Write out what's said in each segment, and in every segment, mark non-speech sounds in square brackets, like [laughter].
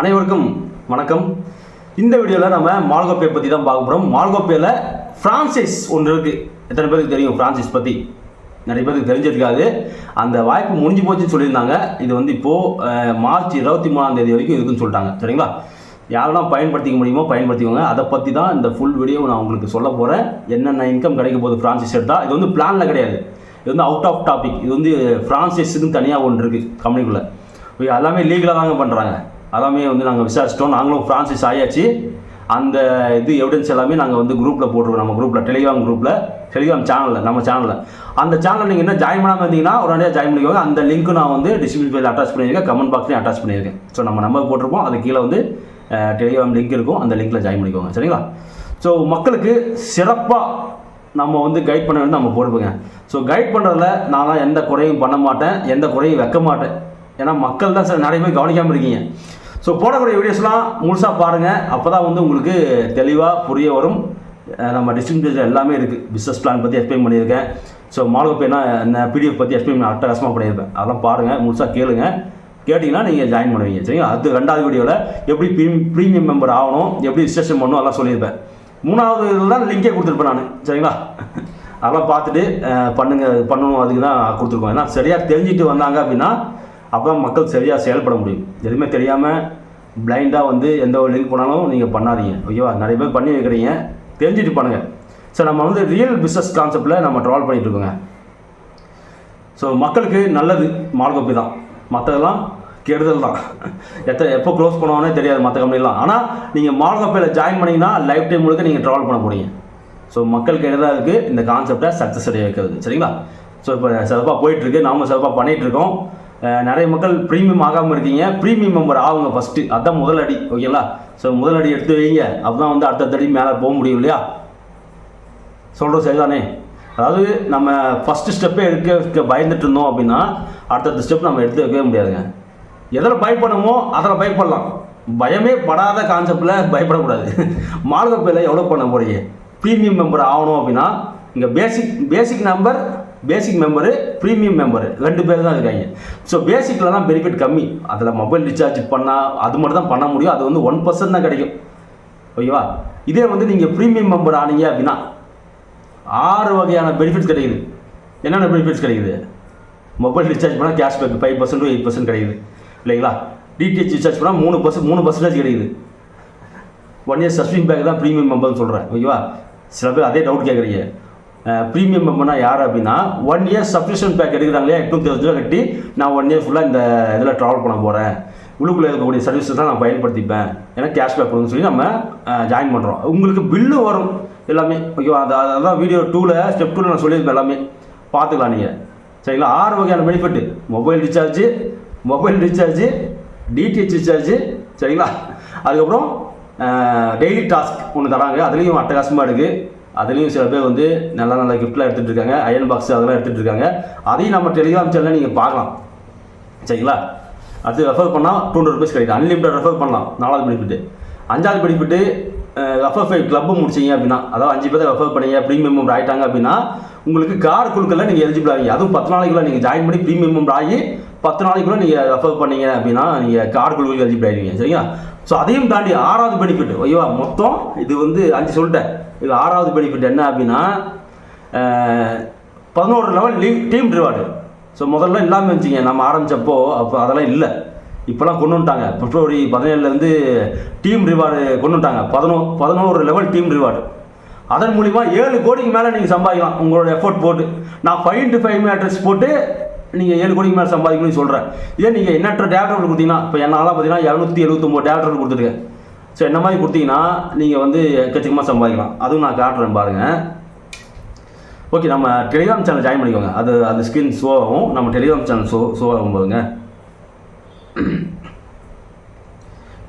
அனைவருக்கும் வணக்கம். இந்த வீடியோவில் நம்ம மால்கோப்பே பற்றி தான் பார்க்க போகிறோம் மால்கோப்பேயில் ஃப்ரான்சைஸ் ஒன்று இருக்குது எத்தனை பேருக்கு தெரியும் ஃப்ரான்சைஸ் பற்றி நிறைய பேருக்கு தெரிஞ்சிருக்காது. அந்த வாய்ப்பு முடிஞ்சு போச்சுன்னு சொல்லியிருந்தாங்க. இது வந்து இப்போது மார்ச் இருபத்தி மூணாம் தேதி வரைக்கும் இருக்குன்னு சொல்லிட்டாங்க. சரிங்களா? யாரெல்லாம் பயன்படுத்திக்க முடியுமோ பயன்படுத்திக்கோங்க. அதை பற்றி தான் இந்த ஃபுல் வீடியோ நான் உங்களுக்கு சொல்ல போகிறேன் என்னென்ன இன்கம் கிடைக்க போகுது ஃப்ரான்சைஸ் எடுத்தால் இது வந்து பிளானில் கிடையாது. இது வந்து அவுட் ஆஃப் டாபிக் இது வந்து ஃப்ரான்சைஸுக்குன்னு தனியாக ஒன்று இருக்குது கம்பெனிக்குள்ளே எல்லாமே லீகலாக தாங்க பண்ணுறாங்க எல்லாமே வந்து நாங்கள் விசாரிச்சிட்டோம். நாங்களும் ஃப்ரான்சிஸ் ஆயாச்சு. அந்த இது எவிடன்ஸ் எல்லாமே நாங்கள் வந்து குரூப்பில் போட்டிருக்கோம். நம்ம குரூப்பில் டெலிகிராம் குரூப்பில் டெலிகிராம் சேனலில் நம்ம சேனலில் அந்த சேனலில் நீங்கள் என்ன ஜாயின் பண்ணாமல் இருந்தீங்கன்னா உடனே ஜாயின் பண்ணிக்கோங்க. அந்த லிங்க்கு நான் வந்து டிஸ்கிரிப்ஷன் அட்டாச் பண்ணியிருக்கேன். கமெண்ட் பாக்ஸ்லையும் அட்டாச் பண்ணியிருக்கேன். ஸோ நம்ம நம்பர் போட்டிருப்போம். அது கீழே வந்து டெலிகிராம் லிங்க் இருக்கும். அந்த லிங்க்கில் ஜாயின் பண்ணிக்கோங்க. சரிங்களா? ஸோ மக்களுக்கு சிறப்பாக நம்ம வந்து கைட் பண்ண வேண்டிய நம்ம பொறுப்புங்க. ஸோ கைட் பண்ணுறதுல நான்லாம் எந்த குறையும் பண்ண மாட்டேன். எந்த குறையும் வைக்க மாட்டேன். ஏன்னா மக்கள் தான் சார் நிறைய பேர் கவனிக்காமல் இருக்கீங்க. ஸோ போடக்கூடிய வீடியோஸ்லாம் முழுசாக பாருங்கள் அப்போ தான் வந்து உங்களுக்கு தெளிவாக புரிய வரும். நம்ம டிஸ்ட்ரிபியூஷன் எல்லாமே இருக்குது பிஸ்னஸ் பிளான் பற்றி எக்ஸ்பிளைன் பண்ணியிருக்கேன். ஸோ மாலகப்பேனா என்ன பிடிஎஃப் பற்றி எக்ஸ்பிளைன் அட்டகாசமாக பண்ணியிருப்பேன். அதெல்லாம் பாருங்கள் முழுசாக கேளுங்க. கேட்டிங்கன்னா நீங்கள் ஜாயின் பண்ணுவீங்க. சரிங்களா? அது ரெண்டாவது வீடியோவில் எப்படி ப்ரீம் ப்ரீமியம் மெம்பர் ஆகணும் எப்படி ரிஜிஸ்ட்ரேஷன் பண்ணணும் அதெல்லாம் சொல்லியிருப்பேன். மூணாவது இதில் தான் லிங்கே கொடுத்துருப்பேன் நான். சரிங்களா? அதெல்லாம் பார்த்துட்டு பண்ணுங்க பண்ணணும் அதுக்கு தான் கொடுத்துருக்கோம். ஏன்னா சரியாக தெரிஞ்சுட்டு வந்தாங்க அப்படின்னா அப்போ மக்கள் சரியாக செயல்பட முடியும். எதுவுமே தெரியாமல் பிளைண்டாக வந்து எந்த ஒரு லிங்க் பண்ணாலும் நீங்கள் பண்ணாதீங்க. ஓகேவா நிறைய பேர் பண்ணி வைக்கிறீங்க. தெரிஞ்சுட்டு பண்ணுங்கள் ஸோ நம்ம வந்து ரியல் பிஸ்னஸ் கான்செப்டில் நம்ம ட்ராவல் பண்ணிகிட்ருக்கோங்க இருக்கோங்க. ஸோ மக்களுக்கு நல்லது மால்கோப்பி தான். மற்றதெல்லாம் கெடுதல் தான். எத்தனை எப்போ க்ளோஸ் பண்ணுவானே தெரியாது மற்ற கம்பெனிலாம் ஆனால் நீங்கள் மால்கோப்பையில் ஜாயின் பண்ணிங்கன்னா லைஃப் டைம் முழுக்க நீங்கள் ட்ராவல் பண்ண போறீங்க. ஸோ மக்களுக்கு எதிராக இருக்குது இந்த கான்செப்டை சக்ஸஸ் அடைய வைக்கிறது. சரிங்களா? ஸோ இப்போ சிறப்பாக போயிட்டுருக்கு நாம சிறப்பாக பண்ணிகிட்டு இருக்கோம். நிறைய மக்கள் ப்ரீமியம் ஆகாமல் இருக்கீங்க. ப்ரீமியம் மெம்பர் ஆகுங்க ஃபஸ்ட்டு அதுதான் முதல் அடி ஓகேங்களா ஸோ முதல் அடி எடுத்து வைங்க. அப்பதான் வந்து அடுத்த அடி மேலே போக முடியும் இல்லையா? சொல்கிறோம் சரிதானே? அதாவது நம்ம ஃபஸ்ட்டு ஸ்டெப்பே எடுக்க வைக்க பயந்துட்டு இருந்தோம் அப்படின்னா அடுத்தடுத்த ஸ்டெப் நம்ம எடுத்து வைக்கவே முடியாதுங்க. எதில் பயப்படணுமோ அதில் பயப்படலாம். பயமே படாத கான்செப்டில் பயப்படக்கூடாது. [laughs] மார்கப்பையில் எவ்வளோ பண்ண போறீங்க? ப்ரீமியம் மெம்பர் ஆகணும் அப்படின்னா இங்கே basic basic number basic member premium member ரெண்டு பேர் தான் இருக்காங்க. ஸோ பேசிக்கில் தான் பெனிஃபிட் கம்மி. அதில் மொபைல் ரீசார்ஜ் பண்ணால் அது மட்டும் தான் பண்ண முடியும். அது வந்து ஒன் பர்சன்ட் தான் கிடைக்கும். ஓகேவா? இதே வந்து நீங்கள் ப்ரீமியம் மெம்பர் ஆனீங்க அப்படின்னா ஆறு வகையான பெனிஃபிட்ஸ் கிடைக்குது. என்னென்ன பெனிஃபிட்ஸ் கிடைக்குது? மொபைல் ரீசார்ஜ் பண்ணால் cashback five percent to eight percent கிடைக்குது. இல்லைங்களா? டிடிஹெச் ரீசார்ஜ் பண்ணால் மூணு பர்சன்ட் மூணு பர்சன்டேஜ் கிடைக்குது. ஒன் இயர் சஸ்பிங் பேக் தான் ப்ரீமியம் மெம்பர்னு சொல்கிறேன் ஓகேவா? சில பேர் அதே டவுட் கேட்குறீங்க ப்ரீமியம் மெம்பர்னா யார் அப்படின்னா ஒன் இயர் சப்ஸ்கிரிப்ஷன் பேக் எடுக்கிறாங்களே எட்நூற்றி ரூபா கட்டி நான் ஒன் இயர் ஃபுல்லாக இந்த இதில் ட்ராவல் பண்ண போகிறேன் உள்ளுக்குள்ளே இருக்கக்கூடிய சர்வீஸஸ் தான் நான் பயன்படுத்திப்பேன். ஏன்னா கேஷ்பேக் கொடுன்னு சொல்லி நம்ம ஜாயின் பண்ணுறோம் உங்களுக்கு பில்லு வரும். எல்லாமே ஓகேவா அது அதான் வீடியோ டூவில் ஸ்டெப் டூவில் நான் சொல்லியிருப்பேன் எல்லாமே. பார்த்துக்கலாம் நீங்கள் சரிங்களா? ஆறு வகையான benefit mobile recharge mobile recharge DTH recharge சரிங்களா? அதுக்கப்புறம் டெய்லி டாஸ்க் ஒன்று தராங்க. அதுலேயும் அட்டகாசமாக இருக்குது அதுலேயும் சில பேர் வந்து நல்ல நல்ல கிஃப்ட்லாம் எடுத்துகிட்டு இருக்காங்க அயன் பாக்ஸ் அதெல்லாம் எடுத்துகிட்டு இருக்காங்க அதையும் நம்ம டெலிகிராம் சேனலில் நீங்கள் பார்க்கலாம். சரிங்களா? அடுத்து ரெஃபர் பண்ணால் டூ ஹண்ட்ரட் ருபீஸ் கிடைக்கும். அன்லிமிட்டட் ரெஃபர் பண்ணலாம். நாலாவது பெனிஃபிட்டு அஞ்சாவது பெனிஃபிட்டு ரெஃபர் ஃபைவ் கிளப்பு முடிச்சீங்க அப்படின்னா அதாவது அஞ்சு பேர் ரெஃபர் பண்ணீங்க ப்ரீமியம் மெம்பர் ஆகிட்டாங்க அப்படின்னா உங்களுக்கு கார் குழுக்கெல்லாம் நீங்கள் எலிஜிபிள் ஆகி அதுவும் பத்து நாளைக்குள்ளே நீங்கள் ஜாயின் பண்ணி ப்ரீமியம் மெம்பர் ஆகி பத்து நாளைக்குள்ளே நீங்கள் ரெஃபர் பண்ணீங்க அப்படின்னா நீங்கள் கார் குழுக்கள் எலிஜிபிள் ஆகிடுவீங்க சரிங்களா? ஸோ அதையும் தாண்டி ஆறாவது பெனிஃபிட் ஐயோ மொத்தம் இது வந்து அஞ்சு சொல்லிட்டேன். இது ஆறாவது பெனிஃபிட் என்ன அப்படின்னா பதினோரு level leave team reward so முதல்ல இல்லாமல் இருந்துச்சிங்க. நம்ம ஆரம்பித்தப்போ அப்போ அதெல்லாம் இல்லை. இப்போலாம் கொண்டு வந்துட்டாங்க. பிப்ரவரி பதினேழுலேருந்து டீம் ரிவார்டு கொண்டு வந்துட்டாங்க. பதினோ பதினோரு லெவல் டீம் ரிவார்டு அதன் மூலிமா ஏழு கோடிக்கு மேலே நீங்கள் சம்பாதிக்கலாம். உங்களோட எஃபோர்ட் போட்டு. நான் ஃபைவ் இன்ட்டு ஃபைவ் மேட்ரஸ் போட்டு நீங்கள் ஏழு கோடிக்கு மேலே சம்பாதிக்கணும்னு சொல்கிறேன் இதே நீங்கள் எண்ணற்ற டேரக்டர் கொடுத்தீங்கன்னா இப்போ என்னால் பார்த்தீங்கன்னா இரநூத்தி எழுபத்தொம்போது டேரக்டர் கொடுத்துருக்கேன் ஸோ என்ன மாதிரி கொடுத்தீங்கன்னா நீங்கள் வந்து எக்கச்சக்கமாக சம்பாதிக்கலாம். அதுவும் நான் காட்டுறேன் பாருங்கள் ஓகே நம்ம டெலிகிராம் சேனல் ஜாயின் பண்ணிக்கோங்க. அது அந்த ஸ்கிரீன் ஷோ ஆகும். நம்ம டெலிகிராம் சேனல் ஷோ ஷோ ஆகும் போதுங்க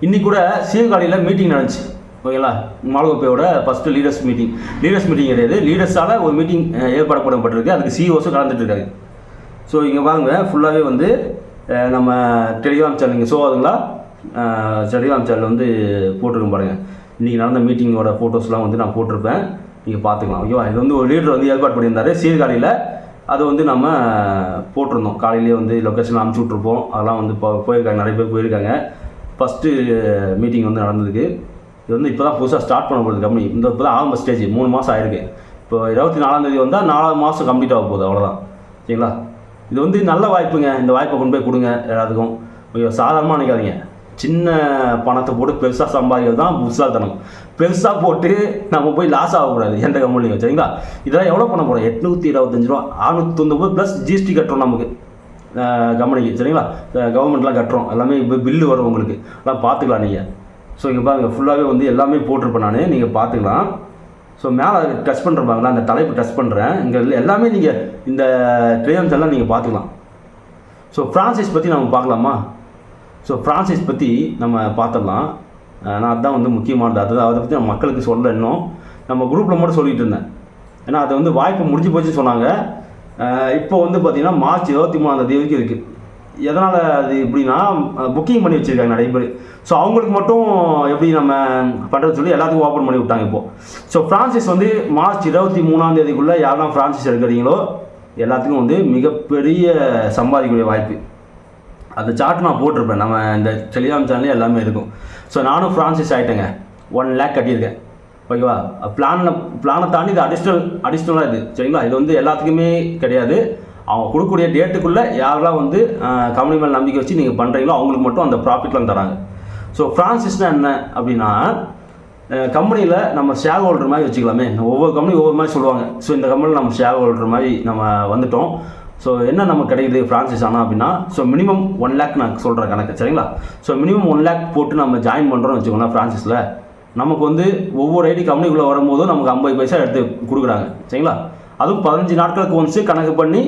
இன்னி கூட சீர்காழியில் மீட்டிங் நடந்துச்சு. ஓகேங்களா மாலகோப்பையோட first leaders meeting leaders meeting கிடையாது. லீடர்ஸால் ஒரு மீட்டிங் ஏற்பாடு பண்ணப்பட்டிருக்கு அதுக்கு சிஓஸும் கலந்துட்டு இருக்காங்க ஸோ இங்கே வாங்க. ஃபுல்லாகவே வந்து நம்ம டெலிகிராம் சேனல் இங்கே. ஷோ அதுங்களா? டெலிகிராம் சேனல் வந்து போட்டிருக்கோம் பாருங்கள் இன்றைக்கி நடந்த மீட்டிங்கோட ஃபோட்டோஸ்லாம் வந்து நான் போட்டிருப்பேன். நீங்கள் பார்த்துக்கலாம். ஓகேவா இது வந்து ஒரு லீடர் வந்து ஏற்பாடு பண்ணியிருந்தாரு. சீர்காழியில் அது வந்து நம்ம போட்டிருந்தோம். காலையிலேயே வந்து லொக்கேஷன் அனுப்பிச்சி விட்ருப்போம் அதெல்லாம் வந்து இப்போ போயிருக்காங்க. நிறைய பேர் போயிருக்காங்க. ஃபஸ்ட்டு மீட்டிங் வந்து நடந்திருக்கு இது வந்து இப்போ தான் புதுசாக ஸ்டார்ட் பண்ண போகுது கம்பெனி இந்த இப்போ தான் ஆரம்ப ஸ்டேஜ் மூணு மாதம் ஆயிருக்கு. இப்போ இருபத்தி நாலாந்தேதி வந்தால் நாலாவது மாதம் கம்ப்ளீட் ஆக போகுது. அவ்வளோதான் சரிங்களா? இது வந்து நல்ல வாய்ப்புங்க. இந்த வாய்ப்பை கொண்டு போய் கொடுங்க எல்லாத்துக்கும். ஐயோ சாதாரணமாக நினைக்காதீங்க. சின்ன பணத்தை போட்டு பெருசாக சம்பாதிக்கிறது தான் புதுசாக பெருசாக போட்டு நம்ம போய் லாஸ் ஆகக்கூடாது. எந்த கம்பெனியும் சரிங்களா? இதெல்லாம் எவ்வளோ பண்ண போகிறோம் எட்நூற்றி இருபத்தஞ்சு ரூபா. அறுநூத்தி ப்ளஸ் ஜிஎஸ்டி கட்டுறோம் நமக்கு. கம்பெனிக்கு. சரிங்களா? கவர்மெண்ட்லாம் கட்டுறோம். எல்லாமே இப்போ பில்லு வரும் உங்களுக்கு. எல்லாம் பார்த்துக்கலாம் நீங்கள் ஸோ இங்கே பாருங்கள் ஃபுல்லாகவே வந்து எல்லாமே போட்டிருப்பேன் நான். நீங்கள் பார்த்துக்கலாம். ஸோ மேலே டச் பண்ணுறப்பாங்களா அந்த தலைப்பு டச் பண்ணுறேன் இங்கே எல்லாமே நீங்கள் இந்த ட்ரெயின்ஸ் எல்லாம் நீங்கள் பார்த்துக்கலாம். ஸோ ஃப்ரான்சைஸ் பற்றி நம்ம பார்க்கலாமா? ஸோ ஃப்ரான்சைஸ் பற்றி நம்ம பார்த்துடலாம். ஆனால் நான் அதுதான் வந்து முக்கியமானது. அது அதை பற்றி நான் மக்களுக்கு சொல்ல இன்னும். நம்ம குரூப்பில் மட்டும் சொல்லிகிட்டு இருந்தேன். ஏன்னா அது வந்து வாய்ப்பு முடிஞ்சு போச்சுன்னு சொன்னாங்க. இப்போ வந்து பார்த்திங்கன்னா மார்ச் இருபத்தி மூணாம் தேதி வரைக்கும் இருக்குது எதனால் அது எப்படின்னா புக்கிங் பண்ணி வச்சுருக்காங்க நிறைய பேர். ஸோ அவங்களுக்கு மட்டும் எப்படி நம்ம பண்ணுறது சொல்லி எல்லாத்துக்கும் ஓப்பன் பண்ணி விட்டாங்க இப்போது ஸோ ஃப்ரான்சிஸ் வந்து மார்ச் இருபத்தி மூணாம் தேதிக்குள்ளே யாரெல்லாம் ஃப்ரான்சிஸ் எடுக்கிறீங்களோ எல்லாத்துக்கும் வந்து மிகப்பெரிய சம்பாதிக்கக்கூடிய வாய்ப்பு. அந்த சார்ட் நான் போட்டிருப்பேன். நம்ம இந்த டெலிகிராம் சேனல்லே எல்லாமே இருக்கும். ஸோ நானும் ஃப்ரான்சிஸ் ஆகிட்டேங்க ஒன் லேக் கட்டியிருக்கேன். ஓகேவா? பிளானில் பிளானை தாண்டி இது அடிஷ்னல் அடிஷ்னலாக இது. சரிங்களா? இது வந்து எல்லாத்துக்குமே கிடையாது. அவங்க கொடுக்கக்கூடிய டேட்டுக்குள்ளே யாரெல்லாம் வந்து கம்பெனி மேலே நம்பிக்கை வச்சு நீங்கள் பண்ணுறீங்களோ அவங்களுக்கு மட்டும் அந்த ப்ராஃபிட்லாம் தராங்க. ஸோ ஃப்ரான்சிஸ்னா என்ன அப்படின்னா கம்பெனியில் நம்ம ஷேர் ஹோல்டர் மாதிரி வச்சுக்கலாமே. ஒவ்வொரு கம்பெனி ஒவ்வொரு மாதிரி சொல்லுவாங்க. ஸோ இந்த கம்பெனியில் நம்ம ஷேர் ஹோல்டர் மாதிரி நம்ம வந்துட்டோம். ஸோ என்ன நமக்கு கிடைக்குது ஃப்ரான்சைஸ் ஆனால் அப்படின்னா ஸோ மினிமம் ஒன் லேக் நான் சொல்கிறேன் கணக்கு சரிங்களா? ஸோ மினிமம் ஒன் லேக் போட்டு நம்ம ஜாயின் பண்ணுறோம்னு வச்சுக்கோங்களேன் ஃப்ரான்சைஸில் நமக்கு வந்து ஒவ்வொரு ஐடி கம்பெனிக்குள்ளே வரும்போதும் நமக்கு ஐம்பது பைசா எடுத்து கொடுக்குறாங்க சரிங்களா? அதுவும் பதினஞ்சு நாட்களுக்கு ஒன்ஸு கணக்கு பண்ணி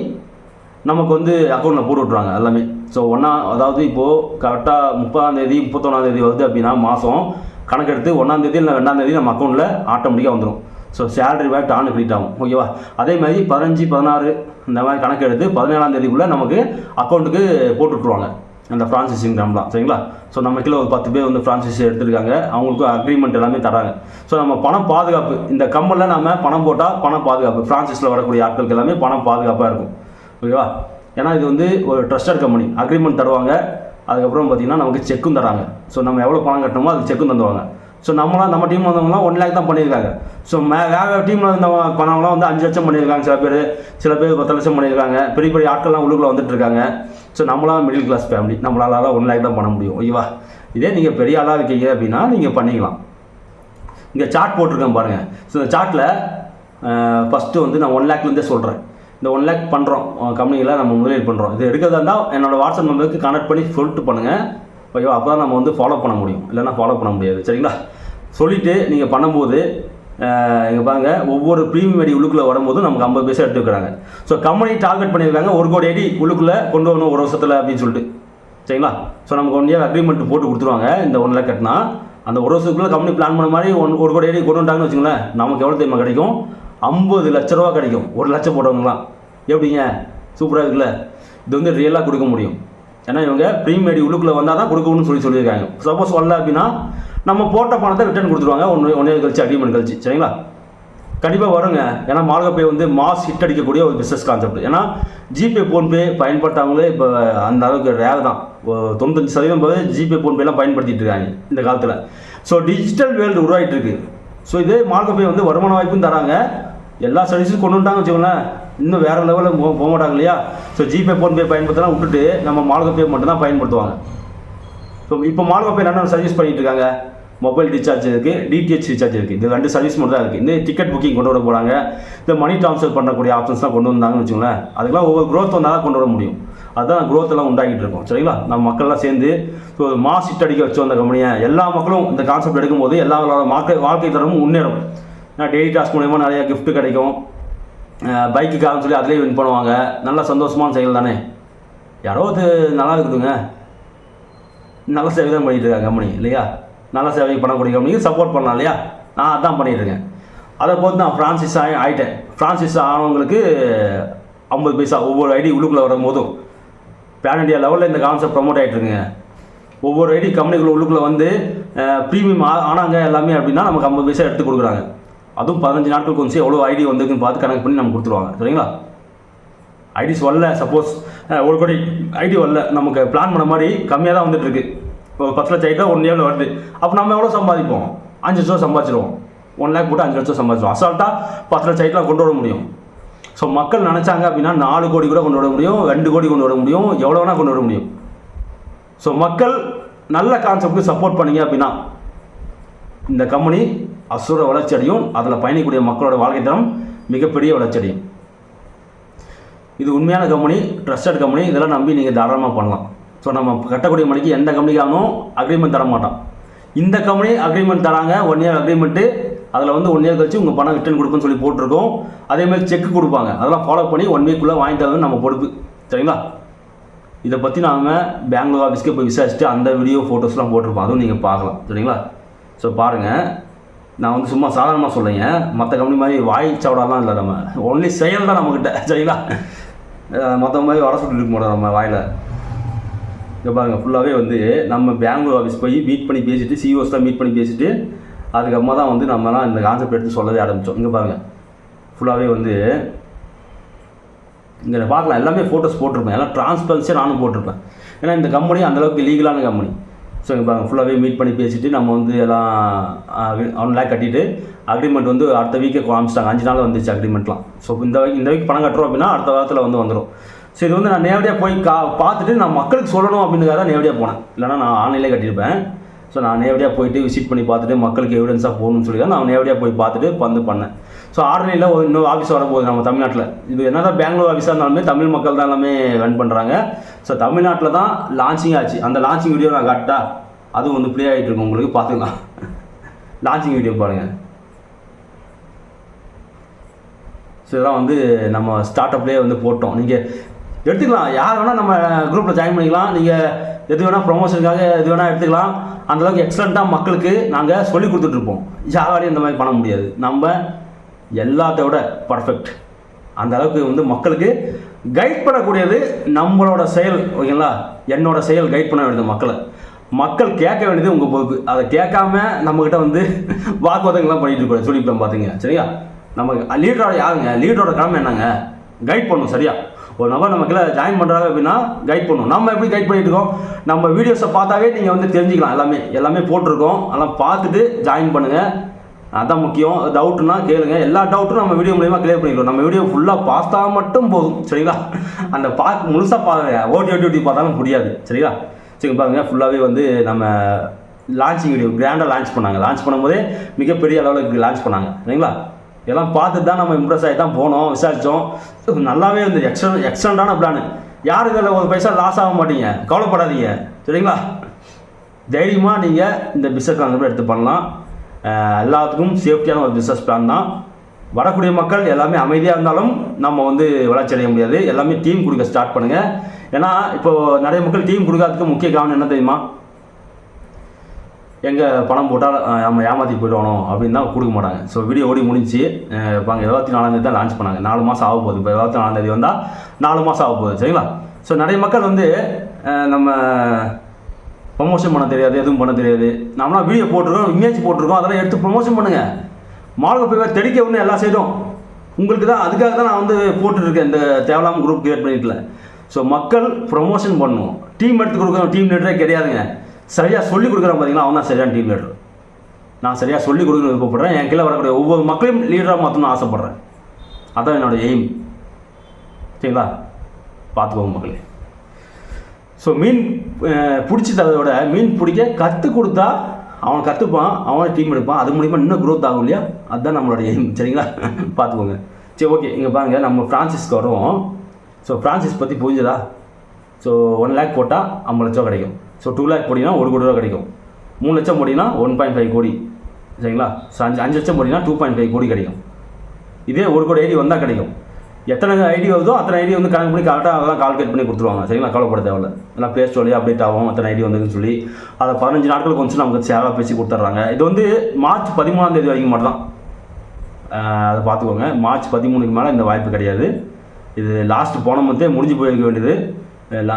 நமக்கு வந்து அக்கௌண்ட்டில் போட்டு விட்ருவாங்க எல்லாமே. ஸோ ஒன்றா அதாவது இப்போது கரெக்டாக முப்பதாந்தேதி முப்பத்தொன்னாந்தேதி வருது அப்படின்னா மாதம் கணக்கெடுத்து ஒன்றாந்தேதி இல்லை ரெண்டாந்தேதி நம்ம அக்கௌண்ட்டில் ஆட்டோமேட்டிக்காக வந்துடும் ஸோ சேலரி பேக் டான்னு கிரெடிட் ஆகும். ஓகேவா அதே மாதிரி பதினஞ்சு பதினாறு இந்த மாதிரி கணக்கெடுத்து பதினேழாம் தேதிக்குள்ளே நமக்கு அக்கௌண்ட்டுக்கு போட்டு விட்ருவாங்க அந்த ஃப்ரான்சைசிங் தான் சரிங்களா? ஸோ நம்ம கீழே ஒரு பத்து பேர் வந்து ஃப்ரான்சைசி எடுத்துருக்காங்க. அவங்களுக்கும் அக்ரிமெண்ட் எல்லாமே தராங்க. ஸோ நம்ம பணம் பாதுகாப்பு இந்த கம்மலில் நம்ம பணம் போட்டால் பணம் பாதுகாப்பு. ஃப்ரான்சைஸில் வரக்கூடிய ஆட்களுக்கு எல்லாமே பணம் பாதுகாப்பாக இருக்கும். ஓகேவா? ஏன்னா இது வந்து ஒரு ட்ரஸ்டட் கம்பெனி அக்ரிமெண்ட் தருவாங்க. அதுக்கப்புறம் பார்த்திங்கன்னா நமக்கு செக்கும் தராங்க. ஸோ நம்ம எவ்வளோ பணம் கட்டணுமோ அது செக்கும் தந்துவாங்க ஸோ நம்மளாம் நம்ம டீம் வந்தவங்களாம் ஒன் லேக் தான் பண்ணியிருக்காங்க. ஸோ மே வேறு டீமில் இருந்த பணம்லாம் வந்து அஞ்சு லட்சம் பண்ணியிருக்காங்க சில பேர். சில பேர் பத்து லட்சம் பண்ணியிருக்காங்க. பெரிய பெரிய ஆட்கள்லாம் உள்ளுக்குள்ளே வந்துட்டு இருக்காங்க. ஸோ நம்மளாம் மிடில் கிளாஸ் ஃபேமிலி நம்மளால ஒன் லேக் தான் பண்ண முடியும். ஓகேவா? இதே நீங்கள் பெரிய ஆளாக இருக்கீங்க அப்படின்னா நீங்கள் பண்ணிக்கலாம். இங்கே சார்ட் போட்டிருக்கேன் பாருங்கள் ஸோ இந்த சார்ட்டில் ஃபஸ்ட்டு வந்து நான் ஒன் லேக்லேருந்தே சொல்கிறேன் இந்த ஒன் லேக் பண்ணுறோம் கம்பெனியில் நம்ம முதலீடு பண்ணுறோம் இது எடுக்கிறதா இருந்தால் என்னோடய வாட்ஸ்அப் நம்பருக்கு கனெக்ட் பண்ணி சொல்லிட்டு பண்ணுங்கள் ஓகேவா? அப்போ தான் நம்ம வந்து ஃபாலோ பண்ண முடியும். இல்லைன்னா ஃபாலோ பண்ண முடியாது. சரிங்களா? சொல்லிவிட்டு நீங்கள் பண்ணும்போது இங்கே பாருங்க ஒவ்வொரு ப்ரீமியம் அடி உள்ளுக்குள்ளே வரும்போது நமக்கு ஐம்பது பைசா எடுத்துக்கிறாங்க ஸோ கம்பெனி டார்கெட் பண்ணியிருக்காங்க. ஒரு கோடி அடி உள்ளுக்குள்ளே கொண்டு வரணும் ஒரு வருஷத்தில் அப்படின்னு சொல்லிட்டு. சரிங்களா? ஸோ நமக்கு ஒன் இயர் அக்ரிமெண்ட் போட்டு கொடுத்துருவாங்க. இந்த ஒன் லேக் கட்டினா. அந்த ஒரு வருஷத்துக்குள்ளே கம்பெனி பிளான் பண்ண மாதிரி ஒன் ஒரு கோடி அடி கொண்டு வந்துட்டாங்கன்னு வச்சுங்களேன் நமக்கு எவ்வளோ தெரியுமா கிடைக்கும்? ஐம்பது லட்ச ரூபா கிடைக்கும். ஒரு லட்சம் போட்டவங்களாம் எப்படிங்க? சூப்பராக இருக்குல்ல? இது வந்து ரியலாக கொடுக்க முடியும். ஏன்னா இவங்க ப்ரீமியம் ஐடி உள்ளுக்குள்ளே வந்தால் தான் கொடுக்கணும்னு சொல்லி சொல்லியிருக்காங்க. சப்போஸ் வரல அப்படின்னா நம்ம போட்ட பணத்தை ரிட்டர்ன் கொடுத்துருவாங்க. ஒன்று ஒன்றே கழிச்சு அக்ரிமெண்ட் கழிச்சு. சரிங்களா? கண்டிப்பாக வருங்க. ஏன்னா மார்கப்பே வந்து மாஸ் ஹிட் அடிக்கக்கூடிய ஒரு பிஸ்னஸ் கான்செப்ட் ஏன்னா ஜிபே ஃபோன்பே பயன்படுத்தாமலே இப்போ அந்த அளவுக்கு ரேர் தான். தொண்ணூத்தஞ்சு சதவீதம் போது ஜிபே ஃபோன்பேலாம் பயன்படுத்திட்டு இருக்காங்க இந்த காலத்தில். ஸோ டிஜிட்டல் வேர்ல்டு உருவாகிட்டு இருக்கு. ஸோ இதே மார்கப்பே வந்து வருமான வாய்ப்பும் தராங்க. எல்லா சர்வீஸும் கொண்டு வந்துட்டாங்க வச்சுக்கோங்களேன். இன்னும் வேறு லெவலில் போக போக மாட்டாங்க இல்லையா? ஸோ ஜிபே ஃபோன்பே பயன்படுத்தினா விட்டுட்டு நம்ம மார்கப்பே மட்டும்தான் பயன்படுத்துவாங்க. ஸோ இப்போ மார்கப்பே என்னென்ன சர்வீஸ் பண்ணிகிட்டு இருக்காங்க? மொபைல் ரீசார்ஜ் இருக்குது டிடிஹெச் ரீசார்ஜ் இருக்குது இது ரெண்டு சர்வீஸ் மட்டும் தான் இருக்குது இந்த டிக்கெட் புக்கிங் கொண்டு வர போகிறாங்க இந்த மணி ட்ரான்ஸ்ஃபர் பண்ணக்கூடிய ஆப்ஷன்ஸ்லாம் கொண்டு வந்தாங்கன்னு வச்சுங்களேன் அதுக்கெல்லாம் ஒவ்வொரு க்ரோத் வந்தால் தான் கொண்டு வர முடியும். அதுதான் growth எல்லாம் உண்டாக்கிட்டு இருக்கோம். சரிங்களா? நம்ம மக்கள்லாம் சேர்ந்து ஸோ மாஸ் ஹிட் அடிக்க வச்சோம் அந்த கம்பெனியை எல்லா மக்களும் இந்த கான்செப்ட் எடுக்கும்போது எல்லா வாழ்க்கை வாழ்க்கை தரமும் முன்னேறும். ஏன்னா டெய்லி டாஸ்க் மூலயமா நிறையா கிஃப்ட் கிடைக்கும். பைக்குக்காகன்னு சொல்லி அதிலே வின் பண்ணுவாங்க. நல்ல சந்தோஷமான செயல் தானே. யாரோ அது நல்லா இருக்குதுங்க. நல்ல சேவை தான் பண்ணிகிட்டு இருக்காங்க கம்பெனி இல்லையா? நல்ல சேவை பண்ணக்கூடிய கம்பெனிக்கு சப்போர்ட் பண்ணலாம் இல்லையா? நான் அதான் பண்ணிட்டு அதை போது நான் ஃப்ரான்சிஸ் ஆகி ஆகிட்டேன் ஃப்ரான்சிஸ் ஆனவங்களுக்கு ஐம்பது பைசா ஒவ்வொரு ஐடி உள்ளுக்குள்ளே வரும்போதும் பேன் இண்டியா லெவலில் இந்த கான்செப்ட் ப்ரமோட் ஆகிட்டுருங்க ஒவ்வொரு ஐடி கம்பெனிக்குள்ளே உள்ளுக்குள்ளே வந்து ப்ரீமியம் ஆனாங்க எல்லாமே அப்படின்னா நமக்கு ஐம்பது பைசா எடுத்து கொடுக்குறாங்க. அதுவும் பதினஞ்சு நாட்களுக்கு வந்து எவ்வளோ ஐடி வந்திருக்குன்னு பார்த்து கணக்கு பண்ணி நம்ம கொடுத்துருவாங்க. சரிங்களா? ஐடிஸ் வரல சப்போஸ் ஒரு கோடி ஐடி வரல நமக்கு பிளான் பண்ண மாதிரி கம்மியாக தான் வந்துட்டு இருக்கு ஒரு பத்து லட்சம் ஐட்டா ஒன் இயரில் வருது. அப்போ நம்ம எவ்வளோ சம்பாதிப்போம்? அஞ்சு லட்சம் சம்பாதிச்சிருவோம். ஒன் லேக் போட்டு அஞ்சு லட்சம் சம்பாதிச்சிருவோம். அசால்ட்டாக பத்து லட்சம் ஐட்டெலாம் கொண்டு வர முடியும். ஸோ மக்கள் நினச்சாங்க அப்படின்னா நாலு கோடி கூட கொண்டு வர முடியும் ரெண்டு கோடி கொண்டு வர முடியும் எவ்வளோ வேணால் கொண்டு வர முடியும். ஸோ மக்கள் நல்ல கான்செப்ட்டுக்கு சப்போர்ட் பண்ணீங்க அப்படின்னா இந்த கம்பெனி அசுர வளர்ச்சி அடையும் அதில் பயணிக்கக்கூடிய மக்களோட வாழ்க்கை தரம் மிகப்பெரிய வளர்ச்சி அடையும் இது உண்மையான கம்பெனி ட்ரஸ்டட் கம்பெனி இதெல்லாம் நம்பி நீங்கள் தாராளமாக பண்ணலாம். ஸோ நம்ம கட்டக்கூடிய மணிக்கு எந்த கம்பெனிக்காகவும் அக்ரிமெண்ட் தர மாட்டோம் இந்த கம்பெனி அக்ரிமெண்ட் தராங்க ஒன் இயர் அக்ரிமெண்ட்டு அதில் வந்து ஒன் இயர் கழிச்சு உங்கள் பணம் ரிட்டர்ன் கொடுக்குன்னு சொல்லி போட்டிருக்கோம். அதேமாதிரி செக் கொடுப்பாங்க. அதெல்லாம் ஃபாலோ பண்ணி ஒன் வீக்குள்ளே வாங்கிட்டு வந்து நம்ம பொறுப்பு. சரிங்களா? இதை பற்றி நாம் பெங்களூர் ஆஃபீஸ்க்கு போய் விசாரிச்சுட்டு அந்த வீடியோ ஃபோட்டோஸ்லாம் போட்டிருப்போம். அதுவும் நீங்கள் பார்க்கலாம். சரிங்களா? ஸோ பாருங்கள் நான் வந்து சும்மா சாதாரணமாக சொல்லுங்க மற்ற கம்பெனி மாதிரி வாய் சவடாலாம் இல்லை நம்ம. ஒன்லி செயல் தான் நம்மக்கிட்ட சரிங்களா? மற்ற மாதிரி வர சொல்லிட்டு இருக்க மாட்டோம் நம்ம வாயில். இங்கே பாருங்கள் ஃபுல்லாகவே வந்து நம்ம பெங்களூர் ஆஃபீஸ் போய் மீட் பண்ணி பேசிட்டு சிஓஸ்லாம் மீட் பண்ணி பேசிட்டு அதுக்கப்புறமா தான் வந்து நம்மலாம் இந்த கான்செப்ட் எடுத்து சொல்லவே ஆரம்பித்தோம் இங்கே பாருங்கள் ஃபுல்லாகவே வந்து இங்கே பார்க்கலாம். எல்லாமே ஃபோட்டோஸ் போட்டிருப்பேன். எல்லாம் டிரான்ஸ்பரன்சியாக நானும் போட்டிருப்பேன். ஏன்னா இந்த கம்பெனி அந்தளவுக்கு லீகலான கம்பெனி ஸோ இங்கே ஃபுல்லாகவே மீட் பண்ணி பேசிட்டு நம்ம வந்து எல்லாம் ஒன் லேக் கட்டிட்டு அக்ரிமெண்ட் வந்து அடுத்த வீக்கே காமிச்சிட்டாங்க. அஞ்சு நாள் வந்துச்சு அக்ரிமெண்ட்லாம் ஸோ இந்த week- இந்த வீக் பணம் கட்டுறோம் அப்படின்னா அடுத்த வாரத்தில் வந்து வந்துடும் ஸோ இது வந்து நான் நேரடியாக போய் கா பார்த்துட்டு நான் மக்களுக்கு சொல்லணும் அப்படின்றதுக்காக தான் நேரடியாக போனேன். இல்லைனா நான் ஆன்லைனில் கட்டியிருப்பேன். ஸோ நான் நேரடியாக போயிட்டு விசிட் பண்ணி பார்த்துட்டு மக்களுக்கு எவிடன்ஸாக போகணும்னு சொல்லி தான் நான் நேரடியாக போய் பார்த்துட்டு வந்து பண்ணேன். ஸோ ஆர்டினரியில் இன்னொரு ஆஃபீஸ் வரப்போகுது நம்ம தமிழ்நாட்டில். இது என்னதான் பெங்களூர் ஆஃபீஸாக இருந்தாலுமே தமிழ் மக்கள் தான் எல்லாமே ரன் பண்ணுறாங்க ஸோ தமிழ்நாட்டில் தான் லான்ச்சிங் ஆச்சு. அந்த லான்ச்சிங் வீடியோ நான் காட்டா அதுவும் வந்து ப்ளே ஆகிட்டு இருக்கும். உங்களுக்கு பார்த்துக்கலாம். லான்ச்சிங் வீடியோ பாருங்கள் ஸோ இதெல்லாம் வந்து நம்ம ஸ்டார்ட் அப்லேயே வந்து போட்டோம். நீங்கள் எடுத்துக்கலாம். யார் வேணால் நம்ம குரூப்பில் ஜாயின் பண்ணிக்கலாம். நீங்கள் எது வேணால் ப்ரொமோஷனுக்காக எது வேணால் எடுத்துக்கலாம். அந்தளவுக்கு எக்ஸலண்ட்டாக மக்களுக்கு நாங்கள் சொல்லி கொடுத்துட்ருப்போம் யாராலையும் இந்த மாதிரி பண்ண முடியாது. நம்ம எல்லாத்த விட பர்ஃபெக்ட் அந்த அளவுக்கு வந்து மக்களுக்கு கைட் பண்ணக்கூடியது நம்மளோட செயல் ஓகேங்களா என்னோட செயல் கைட் பண்ண வேண்டியது மக்களை. மக்கள் கேட்க வேண்டியது உங்கள் பொறுப்பு. அதை கேட்காம நம்மக்கிட்ட வந்து [laughs] வாக்குவாதங்கள்லாம் பண்ணிட்டு இருக்கோம் சொல்லிப்பேன் பார்த்தீங்க சரியா? நம்ம லீடரோட யாருங்க? லீடரோட கடமை என்னங்க? கைட் பண்ணும் சரியா? ஒரு நபர் நம்ம கீழே ஜாயின் பண்ணுறாங்க அப்படின்னா கைட் பண்ணும் நம்ம எப்படி கைட் பண்ணிட்டு இருக்கோம்? நம்ம வீடியோஸை பார்த்தாவே நீங்கள் வந்து தெரிஞ்சுக்கலாம். எல்லாமே எல்லாமே போட்டிருக்கோம். அதெல்லாம் பார்த்துட்டு ஜாயின் பண்ணுங்கள் அதான் முக்கியம். டவுட்னா கேளுங்க. எல்லா டவுட்டும் நம்ம வீடியோ மூலியமாக கிளியர் பண்ணிக்கலாம் நம்ம வீடியோ ஃபுல்லாக பார்த்தா மட்டும் போதும். சரிங்களா? அந்த பார்க்க முழுசாக பாருங்க. ஓட்டி ஓட்டி ஓட்டி பார்த்தாலும் முடியாது. சரிங்களா? சரி பாருங்க. ஃபுல்லாகவே வந்து நம்ம லான்ச்சிங் வீடியோ கிராண்டாக லான்ச் பண்ணாங்க. லான்ச் பண்ணும்போதே மிகப்பெரிய அளவில் லான்ச் பண்ணாங்க. சரிங்களா? இதெல்லாம் பார்த்து தான் நம்ம இம்ப்ரெஸ் ஆகி தான் போனோம் விசாரித்தோம் நல்லாவே இருந்தது. எக்ஸல் எக்ஸலண்ட்டான பிளான் யார் இதில் ஒரு பைசா லாஸ் ஆக மாட்டீங்க? கவலைப்படாதீங்க. சரிங்களா? தைரியமாக நீங்கள் இந்த பிஸ்னஸ் பிளான் எடுத்து பண்ணலாம். எல்லாத்துக்கும் சேஃப்டியான ஒரு பிஸ்னஸ் பிளான் தான். வரக்கூடிய மக்கள் எல்லாமே அமைதியாக இருந்தாலும் நம்ம வந்து வளர்ச்சி அடைய முடியாது. எல்லாமே டீம் கொடுக்க ஸ்டார்ட் பண்ணுங்கள் ஏன்னா இப்போ நிறைய மக்கள் டீம் கொடுக்காததுக்கு முக்கிய காரணம் என்ன தெரியுமா? எங்கே பணம் போட்டால் நம்ம ஏமாற்றி போயிடுவானோ அப்படின்னு தான் கொடுக்க மாட்டாங்க. ஸோ வீடியோ ஓடி முடிஞ்சு இப்போ இருபத்தி நாலாந்தேதி தான் லான்ச் பண்ணாங்க. நாலு மாதம் ஆக போகுது. இப்போ இருபத்தி நாலாந்தேதி வந்தால் நாலு மாதம் ஆக போகுது. சரிங்களா? ஸோ நிறைய மக்கள் வந்து நம்ம ப்ரொமோஷன் பண்ண தெரியாது எதுவும் பண்ண தெரியாது. நம்மளாம் வீடியோ போட்டிருக்கோம் இமேஜ் போட்டிருக்கோம் அதெல்லாம் எடுத்து ப்ரொமோஷன் பண்ணுங்கள் மாலக போய் தெளிக்க ஒன்று எல்லா சைடும் உங்களுக்கு தான் அதுக்காக தான் நான் வந்து போட்டுருக்கேன் இந்த தேவையில்லாம குரூப் கிரியேட் பண்ணிக்கல ஸோ மக்கள் ப்ரொமோஷன் பண்ணணும் டீம் எடுத்து கொடுக்குற டீம் லீடரே கிடையாதுங்க. சரியாக சொல்லி கொடுக்குறேன் பார்த்தீங்கன்னா அவன் தான் சரியான டீம் லீடர் நான் சரியாக சொல்லி கொடுக்கணும் விருப்பப்படுறேன். என் கீழே வரக்கூடிய ஒவ்வொரு மக்களையும் லீடராக மாற்றணும்னு ஆசைப்பட்றேன். அதான் என்னோட எய்ம் சரிங்களா? பார்த்துக்கோங்க மக்களே. ஸோ மீன் பிடிச்சி தரதோட மீன் பிடிக்க கற்றுக் கொடுத்தா அவன் கற்றுப்பான் அவனை டீம் எடுப்பான். அது மூலிமா இன்னும் க்ரோத் ஆகும் இல்லையா? அதுதான் நம்மளோட எய்ம் சரிங்களா? [laughs] பார்த்துக்கோங்க. சரி ஓகே இங்கே பாருங்க நம்ம ஃப்ரான்சிஸ்க்கு வருவோம். ஸோ ஃப்ரான்சிஸ் பற்றி புரிஞ்சுதா? ஸோ ஒன் லேக் போட்டால் ஐம்பது லட்சம் கிடைக்கும். ஸோ டூ லேக் போட்டிங்கன்னா ஒரு கோடி ரூபா கிடைக்கும். மூணு லட்சம் போட்டிங்கன்னா ஒன் பாயிண்ட் ஃபைவ் கோடி. சரிங்களா? ஸோ அஞ்சு அஞ்சு லட்சம் போட்டிங்கன்னா டூ பாயிண்ட் ஃபைவ் கோடி கிடைக்கும். இதே ஒரு கோடி ஐடி வந்தால் கிடைக்கும். எத்தனை ஐடி வருதோ அத்தனை ஐடி வந்து கணக்கு பண்ணி கரெக்டாக அதெல்லாம் கால்குலேட் பண்ணி கொடுத்துருவாங்க. சரிங்களா? கவலைப்பட தேவையில்ல. எல்லாம் பேஸ்ட் ஸ்டோர்லேயே அப்டேட் ஆகும். அத்தனை ஐடி வந்ததுன்னு சொல்லி அதை பதினஞ்சு நாட்களுக்கு கொஞ்சம் நமக்கு சேவாக பேசி கொடுத்துட்றாங்க இது வந்து மார்ச் பதிமூணாம் தேதி வரைக்கும் மட்டும் தான் அதை பார்த்துக்கோங்க. மார்ச் பதிமூணுக்கு மேலே இந்த வாய்ப்பு கிடையாது. இது லாஸ்ட் போன மந்தே முடிஞ்சு போயிருக்க வேண்டியது.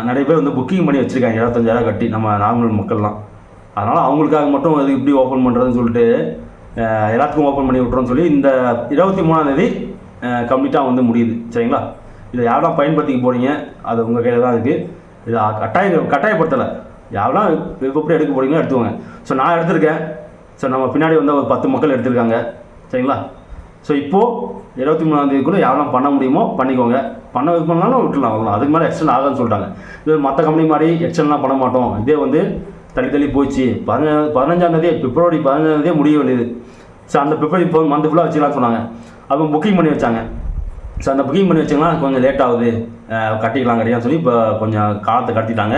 நிறைய பேர் வந்து புக்கிங் பண்ணி வச்சுருக்காங்க. இருபத்தஞ்சாயிரம் கட்டி நம்ம நார்மல் மக்கள்லாம். அதனால் அவங்களுக்காக மட்டும் இது இப்படி ஓப்பன் பண்ணுறதுன்னு சொல்லிட்டு எல்லாத்துக்கும் ஓப்பன் பண்ணி விட்றோன்னு சொல்லி இந்த இருபத்தி மூணாந்தேதி கம்ப்ளீட்டாக வந்து முடியுது. சரிங்களா? இதை யாரெல்லாம் பயன்படுத்திக்க போகிறீங்க அது உங்கள் கையில் தான் இருக்குது இது கட்டாய கட்டாயப்படுத்தலை. யாரெல்லாம் எப்படி எடுக்க போறீங்களோ எடுத்துக்கோங்க. ஸோ நான் எடுத்திருக்கேன். ஸோ நம்ம பின்னாடி வந்து ஒரு பத்து மக்கள் எடுத்திருக்காங்க. சரிங்களா? ஸோ இப்போது இருபத்தி மூணாந்தேதிக்குள்ளே யாரெல்லாம் பண்ண முடியுமோ பண்ணிக்கோங்க. பண்ண விருப்பம்னாலும் விட்டுலாம் அவ்வளோ அதுக்கு மேலே எக்ஸ்டன் ஆகாதுன்னு சொல்லிட்டாங்க. இது மற்ற கம்பெனி மாதிரி எக்ஸ்டன்லாம் பண்ண மாட்டோம். இதே வந்து தள்ளி தள்ளி போச்சு பதினஞ்சா பதினஞ்சாந்தேதி பிப்ரவரி பதினஞ்சாந்தேதியே முடிய வேண்டியது. ஸோ அந்த பிப்ரவரி இப்போ மந்த் ஃபுல்லாக வச்சுக்கலாம்னு சொன்னாங்க. அப்போ புக்கிங் பண்ணி வச்சாங்க. ஸோ அந்த புக்கிங் பண்ணி வச்சிங்கன்னா கொஞ்சம் லேட் ஆகுது. கட்டிக்கலாம் கிடையாது சொல்லி இப்போ கொஞ்சம் காலத்தை கடத்திட்டாங்க.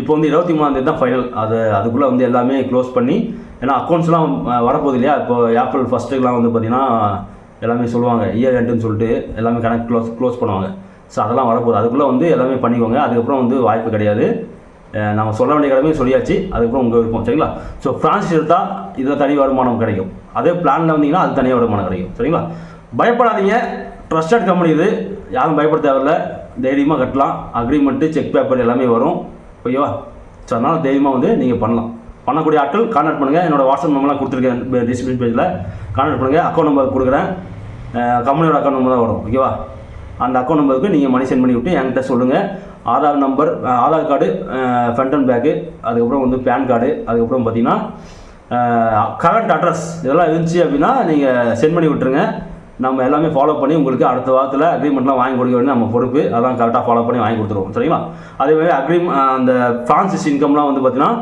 இப்போ வந்து இருபத்தி மூணாந்தேதி தான் ஃபைனல் அது அதுக்குள்ளே வந்து எல்லாமே க்ளோஸ் பண்ணி ஏன்னா அக்கௌண்ட்ஸ்லாம் வரப்போகுது இல்லையா? இப்போ ஏப்ரல் ஃபஸ்ட்டுக்கெலாம் வந்து பார்த்திங்கன்னா எல்லாமே சொல்லுவாங்க இயர் எண்டுன்னு சொல்லிட்டு எல்லாமே கணக்கு க்ளோஸ் க்ளோஸ் பண்ணுவாங்க. ஸோ அதெல்லாம் வரப்போகுது. அதுக்குள்ளே வந்து எல்லாமே பண்ணிக்கோங்க. அதுக்கப்புறம் வந்து வாய்ப்பு கிடையாது. நம்ம சொல்ல வேண்டிய கடமையும் சொல்லியாச்சு. அதுக்கப்புறம் உங்கள் விருப்பம் சரிங்களா? ஸோ ஃப்ரான்ஸ் எடுத்தால் இதில் தனி வருமானம் கிடைக்கும். அதே பிளானில் வந்தீங்கன்னா அது தனியாக வருமானம் கிடைக்கும். சரிங்களா? பயப்படாதீங்க. ட்ரஸ்டட் கம்பெனி இது. யாரும் பயப்பட தேவையில்ல. தைரியமாக கட்டலாம். அக்ரிமெண்ட்டு செக் பேப்பர் எல்லாமே வரும். ஓகேவா ஸோ அதனால் தைரியமாக வந்து நீங்கள் பண்ணலாம். பண்ணக்கூடிய ஆட்கள் கான்டாக்ட் பண்ணுங்கள் என்னோடய வாட்ஸ்அப் நம்பர்லாம் கொடுத்துருக்கேன். டிஸ்கிரிப்ஷன் பேஜில் கான்டாக்ட் பண்ணுங்கள் அக்கௌண்ட் நம்பர் கொடுக்குறேன். கம்பெனியோட அக்கௌண்ட் நம்பர் தான் வரும். ஓகேவா அந்த அக்கௌண்ட் நம்பருக்கு நீங்கள் மணி சென்ட் பண்ணி விட்டு என்கிட்ட சொல்லுங்கள் Aadhaar number Aadhaar card front and back அதுக்கப்புறம் வந்து பேன் கார்டு அதுக்கப்புறம் பார்த்தீங்கன்னா கரண்ட் அட்ரஸ் இதெல்லாம் இருந்துச்சு அப்படின்னா நீங்கள் சென்ட் பண்ணி விட்டுருங்க. நம்ம எல்லாமே ஃபாலோ பண்ணி உங்களுக்கு அடுத்த வாரத்தில் அக்ரிமெண்ட்லாம் வாங்கி கொடுக்க வேண்டிய நம்ம பொறுப்பு. அதெல்லாம் கரெக்டாக ஃபாலோ பண்ணி வாங்கி கொடுத்துருவோம். சரிங்களா? அதே மாதிரி அக்ரிம் அந்த ஃப்ரான்சிஸ் இன்கம்லாம் வந்து பார்த்தீங்கன்னா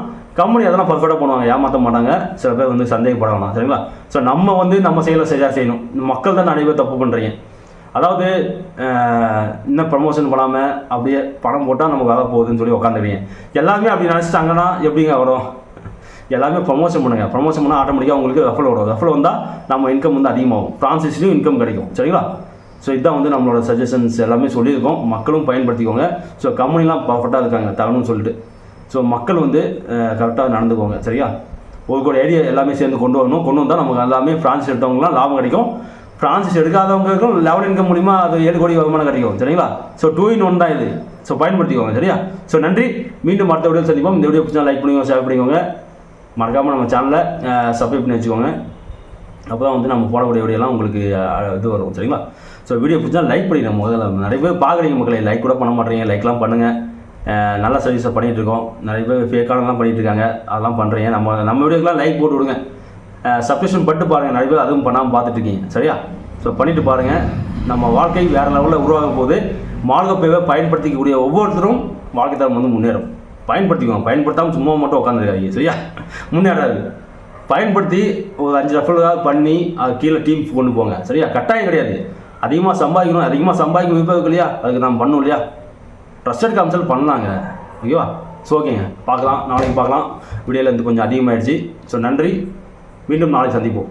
கம்பெனி அதெல்லாம் பர்ஃபெக்டாக பண்ணுவாங்க. ஏமாற்ற மாட்டாங்க. சில பேர் வந்து சந்தேகப்படலாம். சரிங்களா? ஸோ நம்ம வந்து நம்ம செயலை சரியாக செய்யணும். மக்கள் தான் நிறைய பேர் தப்பு பண்ணுறீங்க அதாவது இன்னும் ப்ரமோஷன் பண்ணாமல் அப்படியே பணம் போட்டால் நமக்கு வர போகுதுன்னு சொல்லி உக்காந்துருவீங்க எல்லாமே அப்படி நினச்சிட்டாங்கன்னா எப்படிங்க வரும்? எல்லாமே ப்ரமோஷன் பண்ணுங்கள் ப்ரமோஷன் பண்ணால் ஆட்டோமேட்டிக்காக உங்களுக்கு ரெஃபல் வரும். ரெஃபல் வந்தால் நம்ம இன்கம் வந்து அதிகமாகும். ஃப்ரான்சிஸ்லையும் இன்கம் கிடைக்கும். சரிங்களா? ஸோ இதுதான் வந்து நம்மளோட சஜஷன்ஸ் எல்லாமே சொல்லியிருக்கோம். மக்களும் பயன்படுத்திக்கோங்க. ஸோ கம்பெனிலாம் பர்ஃபெக்டாக இருக்காங்க. தரணும்னு சொல்லிட்டு. ஸோ மக்கள் வந்து கரெக்டாக நடந்துக்கோங்க. சரியா? ஒரு கூட ஐடியா எல்லாமே சேர்ந்து கொண்டு வரணும். கொண்டு வந்தால் நமக்கு எல்லாமே ஃப்ரான்ஸ் எடுத்தவங்களாம் லாபம் கிடைக்கும். ஃப்ரான்சிஸ் எடுக்காதவங்களுக்கும் லெவல் இன்கம் மூலிமா அது ஏழு கோடி வருமானம் கிடைக்கும். சரிங்களா? ஸோ டூ இன் ஒன் தான் இது. ஸோ பயன்படுத்திக்கோங்க. சரியா? ஸோ நன்றி. மீண்டும் அடுத்த வீடியோ சந்திப்போம். இந்த வீடியோ பிடிச்சா லைக் பண்ணிக்கோங்க ஷேர் பண்ணிக்கோங்க. மறக்காமல் நம்ம சேனலை சப்ஸ்கிரைப் பண்ணி வச்சுக்கோங்க. அப்போ தான் வந்து நம்ம போடக்கூடிய வீடியோலாம் உங்களுக்கு இது வரும் சரிங்களா? ஸோ வீடியோ பிடிச்சா லைக் பண்ணிடுங்க. முதல்ல நிறைய பேர் பார்க்குறீங்க மக்களை லைக் கூட பண்ண மாட்டேறீங்க லைக்லாம் பண்ணுங்கள் நல்ல சர்வீஸை பண்ணிகிட்டு இருக்கோம். நிறைய பேர் ஃபேக்கானலாம் பண்ணிகிட்ருக்காங்க இருக்காங்க. அதெல்லாம் பண்ணுறீங்க நம்ம நம்ம வீடியோக்கெலாம் லைக் போட்டு விடுங்க. சப்ஸ்கிரிப்ஷன் பட்டு பாருங்கள் நிறைய பேர் அதுவும் பண்ணாமல் பார்த்துட்ருக்கீங்க சரியா? ஸோ பண்ணிட்டு பாருங்கள் நம்ம வாழ்க்கை வேறு லெவலில் உருவாக போது மார்கப்பேவை பயன்படுத்திக்கக்கூடிய ஒவ்வொருத்தரும் வாழ்க்கை தரம் வந்து முன்னேறும். பயன்படுத்திக்கோங்க. பயன்படுத்தாமல் சும்மா மட்டும் உட்காந்துருக்காங்க சரியா? முன்னேறாது பயன்படுத்தி ஒரு அஞ்சு ரெஃபரலாக பண்ணி அது கீழே டீம் கொண்டு போங்க சரியா? கட்டாயம் கிடையாது. அதிகமாக சம்பாதிக்கணும் அதிகமாக சம்பாதிக்க விருப்பம் இல்லையா? அதுக்கு நம்ம பண்ணணும் இல்லையா? ட்ரஸ்டட் கன்சல்ட் பண்ணலாங்க. ஓகேவா? ஸோ ஓகேங்க பார்க்கலாம். நாளைக்கு பார்க்கலாம். வீடியோவில் இருந்து கொஞ்சம் அதிகமாகிடுச்சு ஸோ நன்றி. மீண்டும் நாளைக்கு சந்திப்போம்.